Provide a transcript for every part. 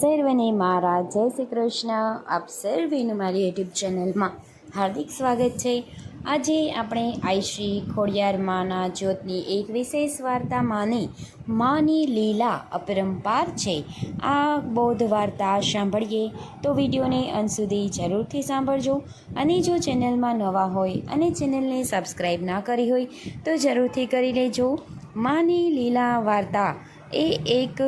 સર્વને મારા જય શ્રી કૃષ્ણ. આપ સર્વેનું મારી યુટ્યુબ ચેનલમાં હાર્દિક સ્વાગત છે. આજે આપણે આઈશ્રી ખોડિયાર માના જ્યોતની એક વિશેષ વાર્તા માની માની લીલા અપરંપાર છે. આ બૌદ્ધ વાર્તા સાંભળીએ તો વિડીયોને અંત સુધી જરૂરથી સાંભળજો. અને જો ચેનલમાં નવા હોય અને ચેનલને સબસ્ક્રાઈબ ના કરી હોય તો જરૂરથી કરી લેજો. માની લીલા વાર્તા એ એક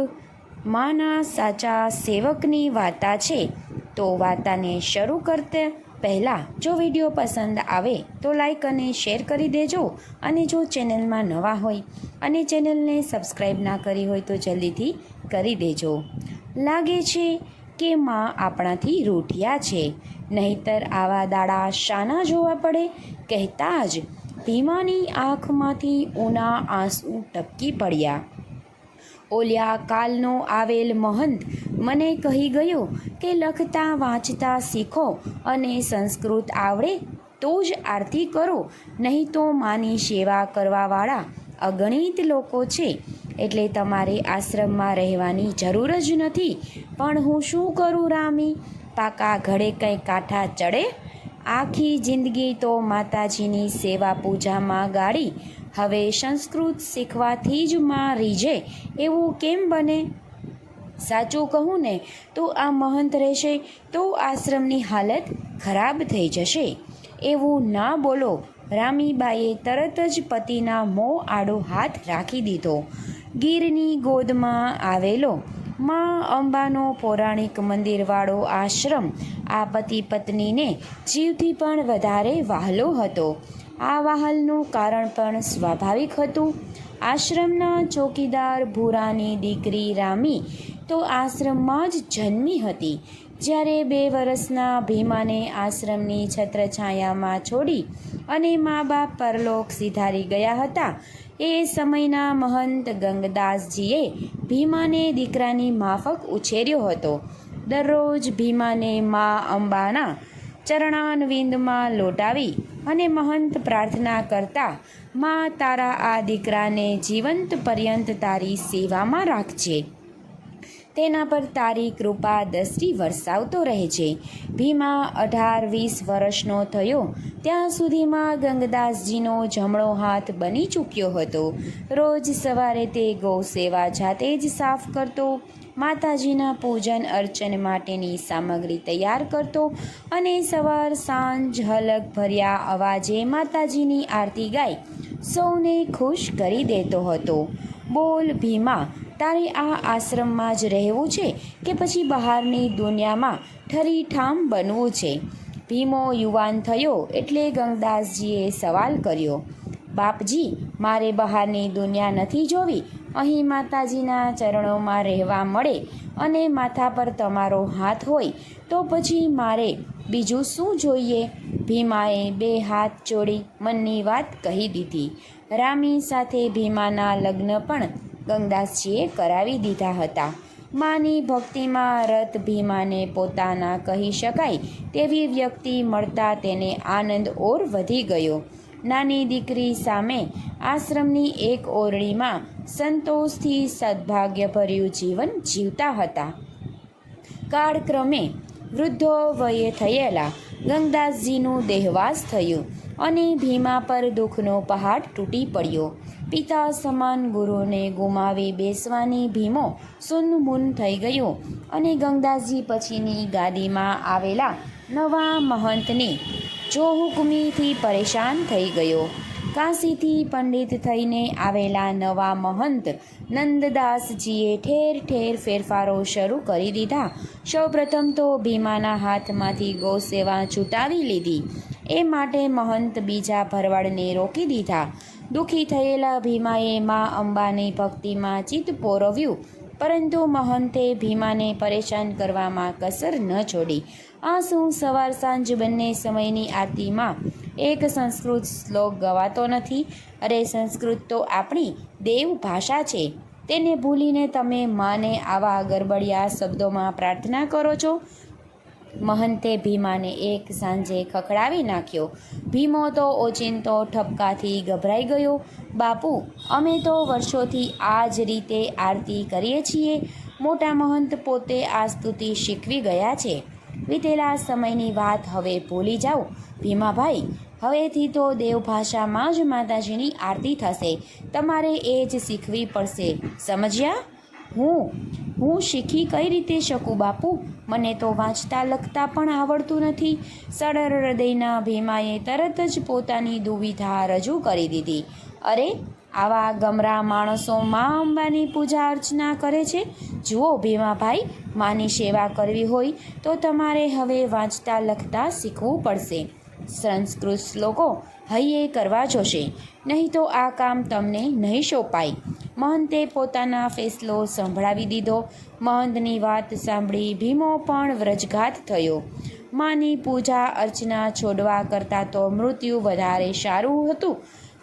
માના સાચા સેવકની વાર્તા છે. તો વાર્તાને શરૂ કરતા પહેલાં જો વીડિયો પસંદ આવે તો લાઈક અને શેર કરી દેજો અને જો ચેનલમાં નવા હોય અને ચેનલને સબસ્ક્રાઈબ ના કરી હોય તો જલ્દીથી કરી દેજો. લાગે છે કે માં આપણાથી રૂઠિયા છે. નહીતર આવા દાડા શાના જોવા પડે કહેતા જ ભીમાની આંખમાંથી ઊના આંસુ ટપકી પડ્યા. ઓલ્યા કાલનો આવેલ મહંત મને કહી ગયો કે લખતા, વાંચતા શીખો અને સંસ્કૃત આવડે તો જ આરતી કરો, નહીં તો માની સેવા કરવાવાળા અગણિત લોકો છે. એટલે તમારે આશ્રમમાં રહેવાની જરૂર જ નથી. પણ હું શું કરું રામી? પાકા ઘડે કંઈ કાંઠા ચડે? આખી જિંદગી તો માતાજીની સેવા પૂજામાં ગાળી હવે સંસ્કૃત શીખવાથી જ માં રીઝે એવું કેમ બને? સાચું કહું ને, તો આ મહંત રહેશે, તો આશ્રમની હાલત ખરાબ થઈ જશે. એવું ના બોલો. રામીબાઈએ તરત જ પતિના મોં આડો હાથ રાખી દીધો. ગીરની ગોદમાં આવેલો માં અંબાનો પૌરાણિક મંદિરવાળો આશ્રમ આ પતિ પત્નીને જીવથી પણ વધારે વહાલો હતો. આ વહાલનું કારણ પણ સ્વાભાવિક હતું. આશ્રમના ચોકીદાર ભૂરાની દીકરી રામી તો આશ્રમમાં જ જન્મી હતી. જ્યારે બે વર્ષના ભીમાને આશ્રમની છત્રછાયામાં છોડી અને મા બાપ પરલોક સિધારી ગયા હતા, એ સમયના મહંત ગંગદાસજીએ ભીમાને દીકરાની માફક ઉછેર્યો હતો. દરરોજ ભીમાને મા અંબાના ચરણાનવિંદમાં લોટાવી અને મહંત પ્રાર્થના કરતા માં તારા આ દીકરાને જીવંત પર્યંત તારી સેવામાં રાખજે. તેના પર તારી કૃપા દ્રષ્ટિ વરસાવતો રહેજે ભીમા અઢાર વીસ વર્ષનો થયો, ત્યાં સુધીમાં ગંગદાસજીનો જમણો હાથ બની ચૂક્યો હતો. રોજ સવારે તે ગૌ સેવા જાતે જ સાફ કરતો, માતાજીના પૂજન અર્ચન માટેની સામગ્રી તૈયાર કરતો અને સવાર સાંજ હલક ભર્યા અવાજે માતાજીની આરતી ગાઈ, સૌને ખુશ કરી દેતો હતો. બોલ ભીમા તારે આ આશ્રમમાં જ રહેવું છે કે પછી બહારની દુનિયામાં ઠરીઠામ બનવું છે? ભીમો યુવાન થયો એટલે ગંગદાસજીએ સવાલ કર્યો, બાપજી, મારે બહારની દુનિયા નથી જોવી. અહીં માતાજીના ચરણોમાં રહેવા મળે અને માથા પર તમારો હાથ હોય તો પછી મારે બીજું શું જોઈએ? ભીમાએ બે હાથ જોડી મનની વાત કહી દીધી. રામી સાથે ભીમાના લગ્ન પણ ગંગદાસજીએ કરાવી દીધા હતા. માની ભક્તિમાં રત ભીમાને પોતાના કહી શકાય તેવી વ્યક્તિ મળતા તેને આનંદ ઓર વધી ગયો. નાની દીકરી સામે આશ્રમની એક ઓરડીમાં સંતોષથી સદભાગ્યભર્યું જીવન જીવતા હતા. કાળક્રમે વૃદ્ધો વયે થયેલા ગંગદાસજીનું દેહવાસ થયું. અને ભીમા પર દુઃખનો પહાડ તૂટી પડ્યો. પિતા સમાન ગુરુને ગુમાવી બેસવાની ભીમો સુનમુન થઈ ગયો અને ગંગદાસજી પછીની ગાદીમાં આવેલા નવા મહંતની જોહુકમીથી પરેશાન થઈ ગયો. કાશીથી પંડિત થઈને આવેલા નવા મહંત નંદદાસજીએ ઠેર ઠેર ફેરફારો શરૂ કરી દીધા. સૌપ્રથમ તો ભીમાના હાથમાંથી ગૌસેવા છૂટાવી લીધી. એ માટે મહંત બીજા ભરવાડને રોકી દીધા. દુઃખી થયેલા ભીમાએ મા અંબાની ભક્તિમાં ચિત્ત પોરવ્યું. પરંતુ મહંતે ભીમાને પરેશાન કરવામાં કસર ન છોડી. આ શું સવાર સાંજ બંને સમયની આરતીમાં. એક સંસ્કૃત શ્લોક ગવાતો નથી, અરે સંસ્કૃત તો આપણી દેવ ભાષા છે. તેને ભૂલીને તમે માને આવા ગરબડિયા શબ્દોમાં પ્રાર્થના કરો છો? મહંતે ભીમાને એક સાંજે ખખડાવી નાખ્યો. ભીમો તો ઓચિંતો ઠપકાથી ગભરાઈ ગયો. બાપુ, અમે તો વર્ષોથી આ જ રીતે આરતી કરીએ છીએ. મોટા મહંત પોતે આ સ્તુતિ શીખવી ગયા છે. વીતેલા સમયની વાત હવે ભૂલી જાઓ. ભીમાભાઈ, હવેથી તો દેવભાષામાં જ માતાજીની આરતી થશે. તમારે એ જ શીખવી પડશે. સમજ્યા? હું હું શીખી કઈ રીતે શકું બાપુ? મને તો વાંચતા લખતા પણ આવડતું નથી. સરળ હૃદયના ભીમાએ તરત જ પોતાની દુવિધા રજૂ કરી દીધી. અરે આવા ગમરા માણસો મા અંબાની પૂજા અર્ચના કરે છે. જુઓ ભીમાભાઈ, માની સેવા કરવી હોય તો તમારે હવે વાંચતા લખતા શીખવું પડશે. સંસ્કૃત શ્લોકો હૈયે કરવા જોશે. નહીં તો આ કામ તમને નહીં સોંપાય. મહંતે પોતાના ફેસલો સંભળાવી દીધો. મહંતની વાત સાંભળી ભીમો પણ વ્રજઘાત થયો. માની પૂજા અર્ચના છોડવા કરતાં તો મૃત્યુ વધારે સારું હતું.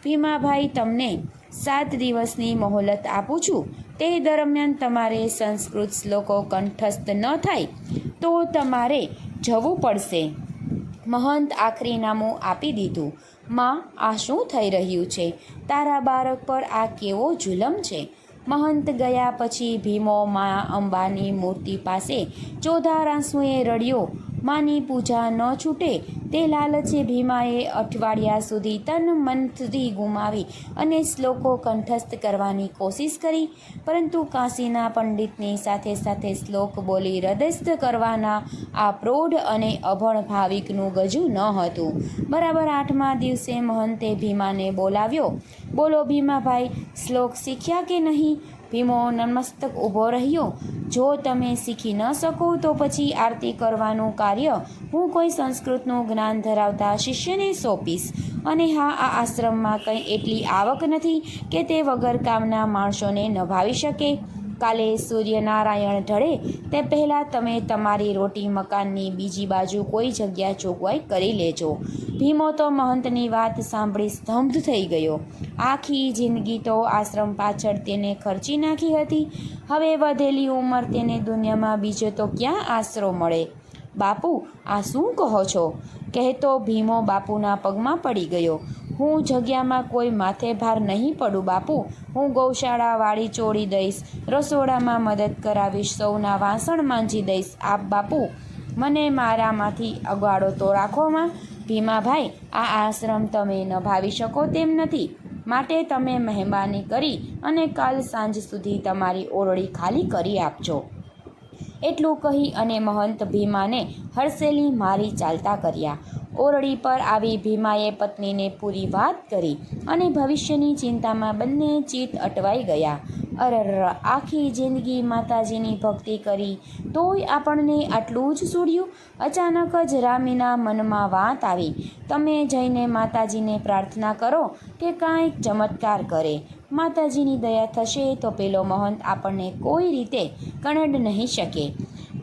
ભીમાભાઈ તમને સાત દિવસની મહોલત આપું છું. તે દરમિયાન તમારે સંસ્કૃત શ્લોકો કંઠસ્થ ન થાય, તો તમારે જવું પડશે. મહંત આખરી નામું આપી દીધું. માં, આ શું થઈ રહ્યું છે? તારા બાળક પર આ કેવો જુલમ છે? મહંત ગયા પછી ભીમો મા અંબાની મૂર્તિ પાસે ચોધાર આંસુએ રડ્યો. માની પૂજા ન છૂટે તે લાલચે ભીમાએ અઠવાડિયા સુધી તન મનથી ગુમાવી અને શ્લોકો કંઠસ્થ કરવાની કોશિશ કરી. પરંતુ કાશીના પંડિતની સાથે સાથે શ્લોક બોલી હૃદયસ્થ કરવાના આ પ્રૌઢ અને અભણ ભાવિકનું ગજું ન હતું. બરાબર આઠમા દિવસે મહંતે ભીમાને બોલાવ્યો. બોલો ભીમાભાઈ, શ્લોક શીખ્યા કે નહીં? ભીમો નમસ્તક ઊભો રહ્યો. જો તમે શીખી ન શકો તો પછી આરતી કરવાનું કાર્ય હું કોઈ સંસ્કૃતનું જ્ઞાન ધરાવતા શિષ્યને સોંપીશ. અને હા, આ આશ્રમમાં કંઈ એટલી આવક નથી કે તે વગર કામના માણસોને નભાવી શકે. કાલે સૂર્યનારાયણ ઢળે, તે પહેલાં તમે તમારી રોટી મકાનની બીજી બાજુ કોઈ જગ્યા જોગવાઈ કરી લેજો. ભીમો તો મહંતની વાત સાંભળી સ્તંભ થઈ ગયો. આખી જિંદગી તો આશ્રમ પાછળ તેને ખર્ચી નાખી હતી. હવે વધેલી ઉંમર તેને દુનિયામાં બીજો તો ક્યાં આશરો મળે? બાપુ, આ શું કહો છો? કહેતો ભીમો બાપુના પગમાં પડી ગયો. હું જગ્યામાં કોઈ માથે ભાર નહીં પડું, બાપુ. હું ગૌશાળા વાળી ચોળી દઈશ, રસોડામાં મદદ કરાવીશ, સૌના વાસણ માંજી દઈશ. આપ બાપુ, મને મારામાંથી અગાડો તો રાખોમાં ભીમાભાઈ, આ આશ્રમ તમે નભાવી શકો તેમ નથી. માટે તમે મહેરબાની કરી અને કાલ સાંજ સુધી તમારી ઓરડી ખાલી કરી આપજો. એટલું કહી અને મહંત ભીમાને હરસેલી મારી ચાલતા કર્યા. ઓરડી પર આવી ભીમાએ પત્નીને પૂરી વાત કરી અને ભવિષ્યની ચિંતામાં બંને ચિત્ત અટવાઈ ગયા. અરર, આખી જિંદગી માતાજીની ભક્તિ કરી. તોય આપણને આટલું જ સૂડ્યું? અચાનક જ રામીના મનમાં વાત આવી. તમે જઈને માતાજીને પ્રાર્થના કરો કે કાંઈક ચમત્કાર કરે. માતાજીની દયા થશે તો પેલો મહંત આપણને કોઈ રીતે કણડ નહીં શકે.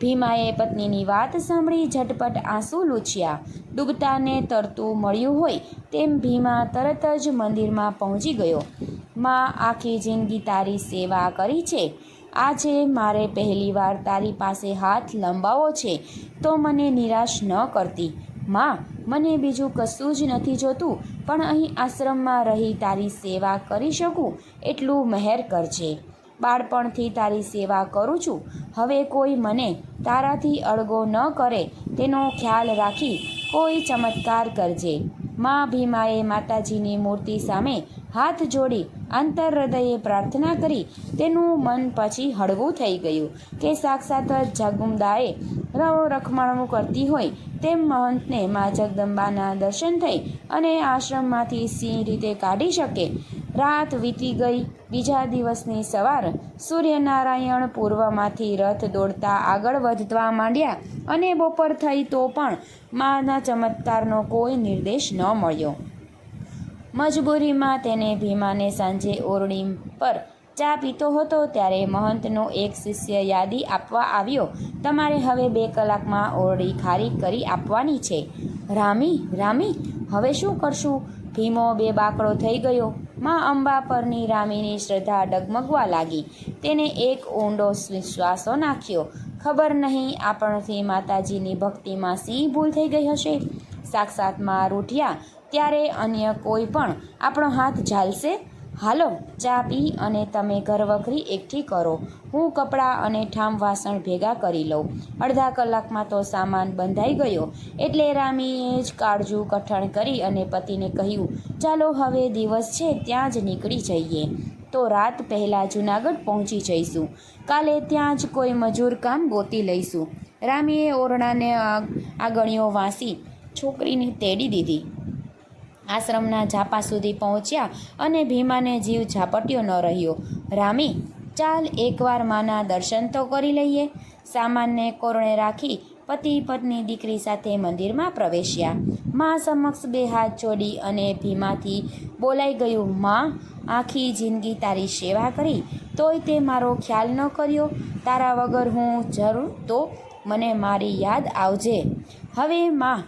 ભીમાએ પત્નીની વાત સાંભળી ઝટપટ આંસુ લૂછ્યા. ડૂબતાને તરતું મળ્યું હોય તેમ ભીમા તરત જ મંદિરમાં પહોંચી ગયો. માં, આખી જિંદગી તારી સેવા કરી છે. આજે મારે પહેલીવાર તારી પાસે હાથ લંબાવો છે, તો મને નિરાશ ન કરતી. માં, મને બીજું કશું જ નથી જોતું, પણ અહીં આશ્રમમાં રહી તારી સેવા કરી શકું, એટલું મહેર કરજે. બાળપણથી તારી સેવા કરું છું. હવે કોઈ મને તારાથી અળગો ન કરે તેનો ખ્યાલ રાખી કોઈ ચમત્કાર કરજે. મા ભીમાએ માતાજીની મૂર્તિ સામે હાથ જોડી આંતર હૃદયે પ્રાર્થના કરી. તેનું મન પછી હળવું થઈ ગયું કે સાક્ષાત જગુમદાએ રવ રખમાણું કરતી હોય તેમ મહંતને મા જગદંબાના દર્શન થઈ અને આશ્રમમાંથી સિંહ રીતે કાઢી શકે. રાત વીતી ગઈ. બીજા દિવસની સવાર સૂર્યનારાયણ પૂર્વમાંથી રથ દોડતા આગળ વધવા માંડ્યા અને બપોર થઈ તો પણ માના ચમત્કારનો કોઈ નિર્દેશ ન મળ્યો. મજબૂરીમાં તેને ભીમાને સાંજે ઓરડી પર ચા પીતો હતો ત્યારે મહંતનો એક શિષ્ય યાદી આપવા આવ્યો, તમારે હવે બે કલાકમાં ઓરડી ખારી કરી આપવાની છે. રામી રામી, હવે શું કરશું? ભીમો બે બાકડો થઈ ગયો. માં અંબા પરની રામીની શ્રદ્ધા ડગમગવા લાગી. તેને એક ઊંડો વિશ્વાસો નાખ્યો. ખબર નહીં આપણથી માતાજીની ભક્તિમાં સી ભૂલ થઈ ગઈ હશે? સાક્ષાતમાં રૂઠ્યા ત્યારે અન્ય કોઈ પણ આપણો હાથ ઝાલશે? હાલો, ચા પી અને તમે ઘરવખરી એકઠી કરો. હું કપડાં અને ઠામ વાસણ ભેગા કરી લઉં. અડધા કલાકમાં તો સામાન બંધાઈ ગયો. એટલે રામીએ જ કાળજું કઠણ કરી અને પતિને કહ્યું, ચાલો, હવે દિવસ છે, ત્યાં જ નીકળી જઈએ. તો રાત પહેલાં જૂનાગઢ પહોંચી જઈશું. કાલે ત્યાં જ કોઈ મજૂર કામ ગોતી લઈશું. રામીએ ઓરડાને આગળીઓ વાંસી, છોકરીને તેડી દીધી. આશ્રમના ઝાપા સુધી પહોંચ્યા અને ભીમાને જીવ ઝાપટ્યો ન રહ્યો. રામી, ચાલ એકવાર માના દર્શન તો કરી લઈએ. સામાનને કોરણે રાખી પતિ પત્ની દીકરી સાથે મંદિરમાં પ્રવેશ્યા. મા સમક્ષ બે હાથ જોડી અને ભીમાથી બોલાઈ ગયું, માં, આખી જિંદગી તારી સેવા કરી, તોય તે મારો ખ્યાલ ન કર્યો. તારા વગર હું જરૂર તો મને મારી યાદ આવજે. હવે, માં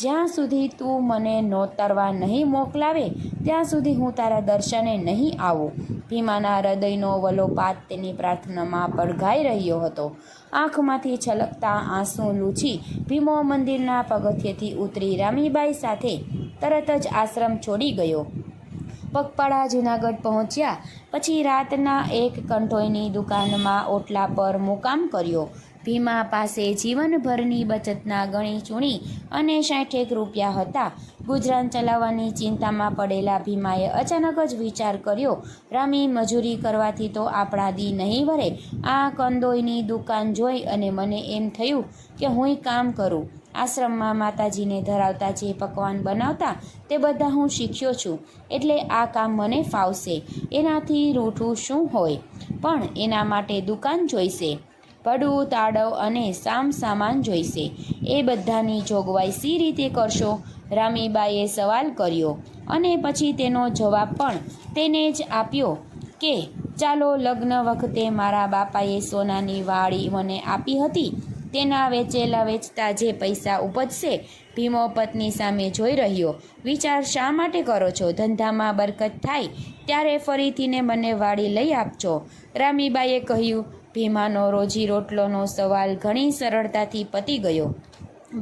જ્યાં સુધી તું મને નોતરવા નહીં મોકલાવે, ત્યાં સુધી હું તારા દર્શને નહીં આવું. ભીમાના હૃદયનો વલોપાત તેની પ્રાર્થનામાં પડઘાઈ રહ્યો હતો. આંખમાંથી છલકતા આંસુ લૂછી ભીમો મંદિરના પગથિયેથી ઉતરી રામીબાઈ સાથે તરત જ આશ્રમ છોડી ગયો. પગપાળા જૂનાગઢ પહોંચ્યા, પછી રાતના એક કંઠોઈની દુકાનમાં ઓટલા પર મુકામ કર્યો. ભીમા પાસે જીવનભરની બચતના ગણી ચૂણી અને સાઠેક રૂપિયા હતા. ગુજરાન ચલાવવાની ચિંતામાં પડેલા ભીમાએ અચાનક જ વિચાર કર્યો, રામી, મજૂરી કરવાથી તો આપણા દી નહીં વરે. આ કંદોઈની દુકાન જોઈ અને મને એમ થયું કે હું કામ કરું. આશ્રમમાં માતાજીને ધરાવતા જે પકવાન બનાવતા તે બધા હું શીખ્યો છું. એટલે આ કામ મને ફાવશે. એનાથી રૂઠું શું હોય? પણ એના માટે દુકાન જોઈશે. પડું, તાડવ અને સામ સામાન જોઈશે. એ બધાની જોગવાઈ સી રીતે કરશો? રામીબાઈએ સવાલ કર્યો અને પછી તેનો જવાબ પણ તેને જ આપ્યો કે, ચાલો લગ્ન વખતે મારા બાપાએ સોનાની વાળી મને આપી હતી. તેના વેચેલા વેચતા જે પૈસા ઉપજશે, ભીમો પત્ની સામે જોઈ રહ્યો. વિચાર શા માટે કરો છો? ધંધામાં બરકત થાય, ત્યારે ફરીથીને મને વાડી લઈ આપજો. રામીબાઈએ કહ્યું ભીમાનો રોજી રોટલોનો સવાલ ઘણી સરળતાથી પતી ગયો.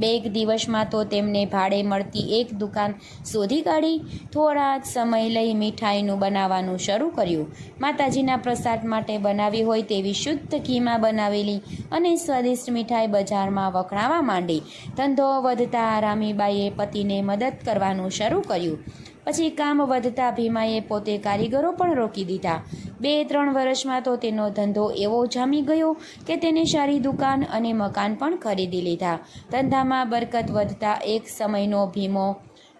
બે એક દિવસમાં તો તેમને ભાડે મળતી એક દુકાન શોધી કાઢી, થોડા જ સમય લઈ મીઠાઈનું બનાવવાનું શરૂ કર્યું. માતાજીના પ્રસાદ માટે બનાવી હોય તેવી શુદ્ધ ઘીમાં બનાવેલી અને સ્વાદિષ્ટ મીઠાઈ બજારમાં વખણાવા માંડી. ધંધો વધતા રામીબાઈએ પતિને મદદ કરવાનું શરૂ કર્યું. પછી કામ વધતા ભીમાએ પોતે કારીગરો પણ રોકી દીધા. બે ત્રણ વર્ષમાં તો તેનો ધંધો એવો જામી ગયો કે તેને સારી દુકાન અને મકાન પણ ખરીદી લીધા. ધંધામાં બરકત વધતા એક સમયનો ભીમો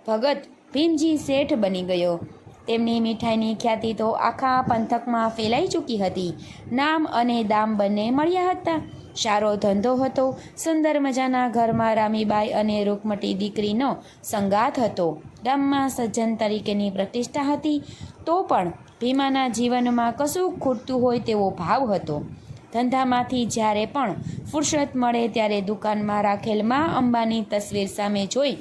ભગત ભીમજી શેઠ બની ગયો. તેમની મીઠાઈની ખ્યાતિ તો આખા પંથકમાં ફેલાઈ ચૂકી હતી. નામ અને દામ બંને મળ્યા હતા. સારો ધંધો હતો. સુંદર મજાના ઘરમાં રામીબાઈ અને રૂકમટી દીકરીનો સંગાત હતો. ગામમાં સજ્જન તરીકેની પ્રતિષ્ઠા હતી. તો પણ ભીમાના જીવનમાં કશું ખૂટતું હોય તેવો ભાવ હતો. ધંધામાંથી જ્યારે પણ ફુરસત મળે ત્યારે દુકાનમાં રાખેલ મા અંબાની તસવીર સામે જોઈ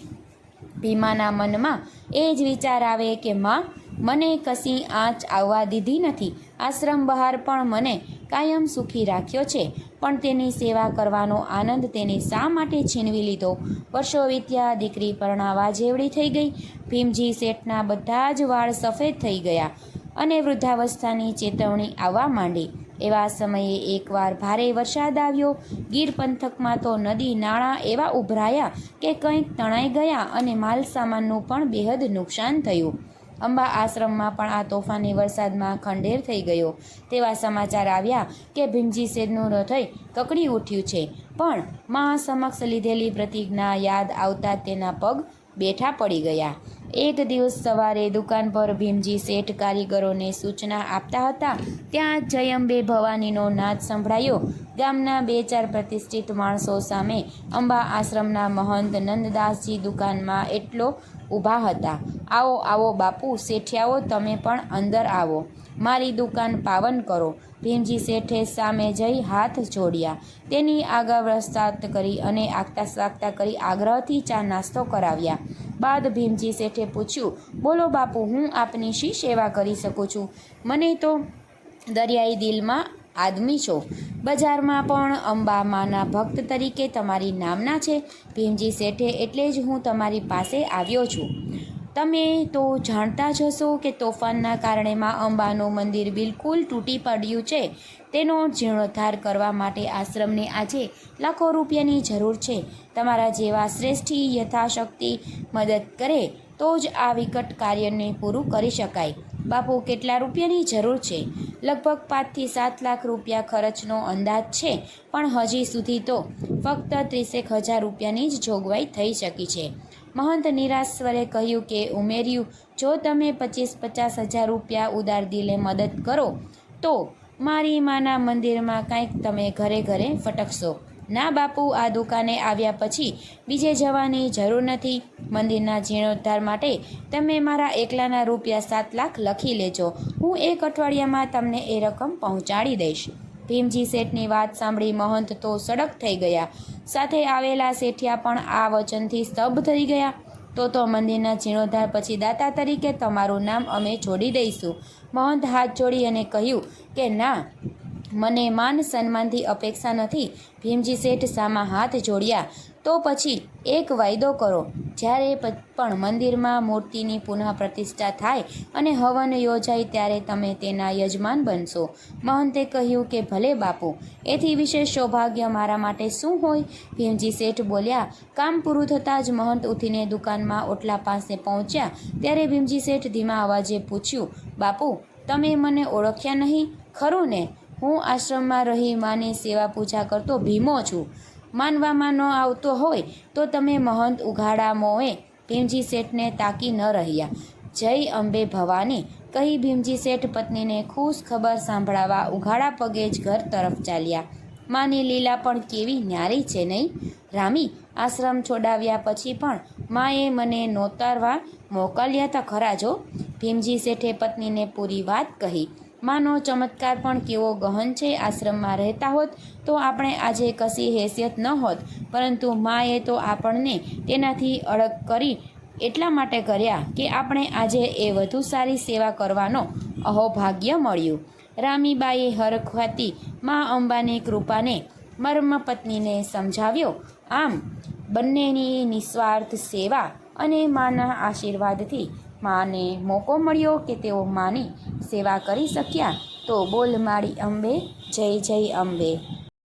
ભીમાના મનમાં એ જ વિચાર આવે કે, માં, મને કશી આંચ આવવા દીધી નથી. આશ્રમ બહાર પણ મને કાયમ સુખી રાખ્યો છે. પણ તેની સેવા કરવાનો આનંદ તેને શા માટે છીનવી લીધો? વર્ષો વીત્યા, દીકરી પરણાવા જેવડી થઈ ગઈ. ભીમજી શેઠના બધા જ વાળ સફેદ થઈ ગયા અને વૃદ્ધાવસ્થાની ચેતવણી આવવા માંડી. એવા સમયે એકવાર ભારે વરસાદ આવ્યો. ગીર પંથકમાં તો નદી, નાળા એવા ઉભરાયા કે કંઈક તણાઈ ગયા અને માલ સામાનનું પણ બેહદ નુકસાન થયું. અંબા આશ્રમમાં પણ આ તોફાની વરસાદમાં ખંડેર થઈ ગયો. તેવા સમાચાર આવ્યા કે ભીમજી શેરનું હૃદય કકડી ઉઠ્યું છે. પણ મા સમક્ષ લીધેલી પ્રતિજ્ઞા યાદ આવતા તેના પગ બેઠા પડી ગયા. એક દિવસ સવારે દુકાન પર ભીમજી શેઠ કારીગરોને સૂચના આપતા હતા, ત્યાં જયંબે ભવાનીનો નાદ સંભળાયો. ગામના બે ચાર પ્રતિષ્ઠિત માણસો સામે અંબા આશ્રમના મહંત નંદદાસજી દુકાનમાં એટલો ઊભા હતા. આવો આવો બાપુ, શેઠિયાઓ, તમે પણ અંદર આવો. મારી દુકાન પાવન કરો. ભીમજી શેઠે સામે જઈ હાથ જોડ્યા. તેની આગળ વરસાદ કરી અને આગતા સાગતા કરી આગ્રહથી ચા નાસ્તો કરાવ્યા. બાદ ભીમજી શેઠે પૂછ્યું, બોલો બાપુ, હું આપની શી સેવા કરી શકું છું? મને તો દરિયાઈ દિલમાં આદમી છો. બજારમાં પણ અંબામાના ભક્ત તરીકે તમારી નામના છે. ભીમજી શેઠે એટલે જ હું તમારી પાસે આવ્યો છું. તમે તો જાણતા જ હશો કે તોફાનના કારણે માં અંબાનું મંદિર બિલકુલ તૂટી પડ્યું છે. તેનો જીર્ણોદ્ધાર કરવા માટે આશ્રમને આજે લાખો રૂપિયાની જરૂર છે. તમારા જેવા શ્રેષ્ઠી યથાશક્તિ મદદ કરે તો જ આ વિકટ કાર્યને પૂરું કરી શકાય. બાપુ, કેટલા રૂપિયાની જરૂર છે? લગભગ પાંચથી સાત લાખ રૂપિયા ખર્ચનો અંદાજ છે, પણ હજી સુધી તો ફક્ત ત્રીસેક હજાર રૂપિયાની જ જોગવાઈ થઈ શકી છે. મહંત નિરાશ સ્વરે કહ્યું કે, ઉમેર્યું, જો તમે પચીસ પચાસ હજાર રૂપિયા ઉદાર દિલે મદદ કરો, તો મારી માના મંદિરમાં કાંઈક તમે ઘરે ઘરે ફટકશો. ના બાપુ, આ દુકાને આવ્યા પછી બીજે જવાની જરૂર નથી. મંદિરના જીર્ણોદ્ધાર માટે તમે મારા એકલાના રૂપિયા સાત લાખ લખી લેજો. હું એક અઠવાડિયામાં તમને એ રકમ પહોંચાડી દઈશ. ભીમજી શેઠની વાત સાંભળી મહંત તો સડક થઈ ગયા. સાથે આવેલા શેઠિયા પણ આ વચનથી સ્તબ્ધ થઈ ગયા. તો તો મંદિરના જીર્ણોદ્ધાર પછી દાતા તરીકે તમારું નામ અમે છોડી દઈશું. મહંત હાથ જોડી અને કહ્યું કે ના મને માન સન્માનથી અપેક્ષા નથી. ભીમજી શેઠ સામા હાથ જોડ્યા. તો પછી એક વાયદો કરો. જ્યારે પણ મંદિરમાં મૂર્તિની પુનઃ પ્રતિષ્ઠા થાય અને હવન યોજાય ત્યારે તમે તેના યજમાન બનશો. મહંતે કહ્યું કે, ભલે બાપુ, એથી વિશેષ સૌભાગ્ય મારા માટે શું હોય? ભીમજી શેઠ બોલ્યા, કામ પૂરું થતાં જ મહંત ઉઠીને દુકાનમાં ઓટલા પાસે પહોંચ્યા. ત્યારે ભીમજી શેઠ ધીમા અવાજે પૂછ્યું, બાપુ, તમે મને ઓળખ્યા નહીં? ખરું ને? હું આશ્રમમાં રહી માની સેવા પૂજા કરતો ભીમો છું. માનવામાં ન આવતો હોય તો તમે મહંત ઉઘાડા મોએ ભીમજી શેઠને તાકી ન રહ્યા. જય અંબે ભવાની, કહી ભીમજી શેઠ પત્નીને ખુશ ખબર સાંભળાવા ઉઘાડા પગે જ ઘર તરફ ચાલ્યા. માની લીલા પણ કેવી ન્યારી છે નહીં? રામી, આશ્રમ છોડાવ્યા પછી પણ માએ મને નોતારવા મોકલ્યા તા ખરા જો? ભીમજી શેઠે પત્નીને પૂરી વાત કહી માનો ચમત્કાર પણ કેવો ગહન છે, આશ્રમમાં રહેતા હોત તો આપણે આજે કશી હેસિયત ન હોત, પરંતુ માએ તો આપણને તેનાથી અડગ કરી એટલા માટે કર્યા કે આપણે આજે એ વધુ સારી સેવા કરવાનો અહોભાગ્ય મળ્યું. રામીબાઈએ હરખવાતી મા અંબાની કૃપાને મર્મ પત્નીને સમજાવ્યો, આમ, બંનેની નિસ્વાર્થ સેવા અને માના આશીર્વાદથી માને મોકો મળ્યો કે તેઓ માની સેવા કરી શક્યા, તો બોલ માળી અંબે, જય જય અંબે.